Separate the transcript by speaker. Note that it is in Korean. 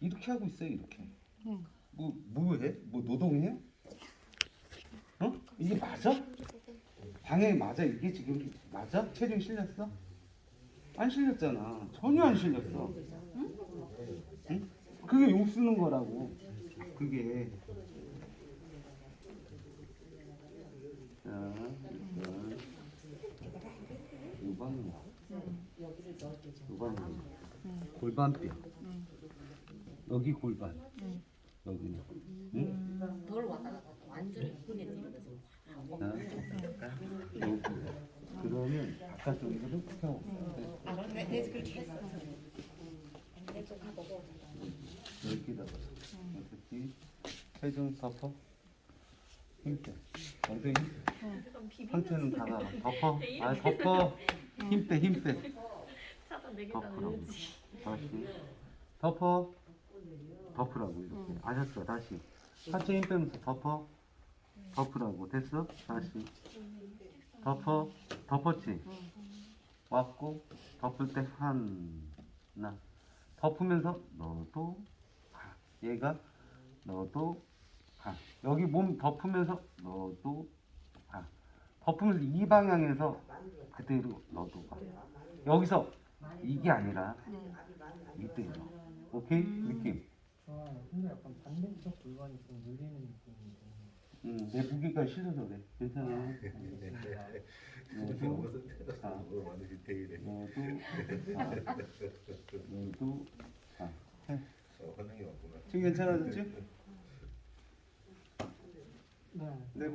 Speaker 1: 이렇게 하고 있어요 이렇게.
Speaker 2: 응.
Speaker 1: 뭐 뭐해? 뭐 노동해? 어? 이게 맞아? 방향이 맞아? 이게 지금 맞아? 체중 실렸어? 안 실렸잖아. 전혀 안 실렸어. 응? 그게 욕 쓰는 거라고. 그게. 자, 요방이야. 요방이 골반뼈. 여기 골반. 여기는. 응?
Speaker 3: 덜 왔다 갔다 완전히 손에 띄면서
Speaker 1: 자, 여기. 그러면 바깥쪽으로 펴.
Speaker 2: 네, 네, 그렇게 했어.
Speaker 1: 여기다가. 어떻게 체중 덮어 힘 빼. 엉덩이 상체는 닫아 덮어. 아 덮어. 힘 빼 힘빼. 덮으라고. 다시. 덮어 덮으라고 이렇게 아셨죠? 다시. 상체 힘 빼면서 덮어 덮으라고 됐어? 다시. 덮어 덮었지 왔고 덮을 때 하나. 덮으면서 너도 가 얘가 너도 가 여기 몸 덮으면서 너도 가 덮으면서 이 방향에서 그대로 너도 가 여기서 이게 아니라 이대로 오케이? 느낌?
Speaker 4: 좋아요. 근데 약간 반대쪽 물건이 좀 눌리는 느낌인데.
Speaker 1: 음, 내 무게가 실어서 그래. 괜찮아. 알겠습니다. 또, 무슨 아. 그거 완전 디테일해. 네, 또, 사. 네, 또, 사.
Speaker 5: 어, 환경이 왔구나.
Speaker 1: 지금 괜찮아졌지? 네. 네.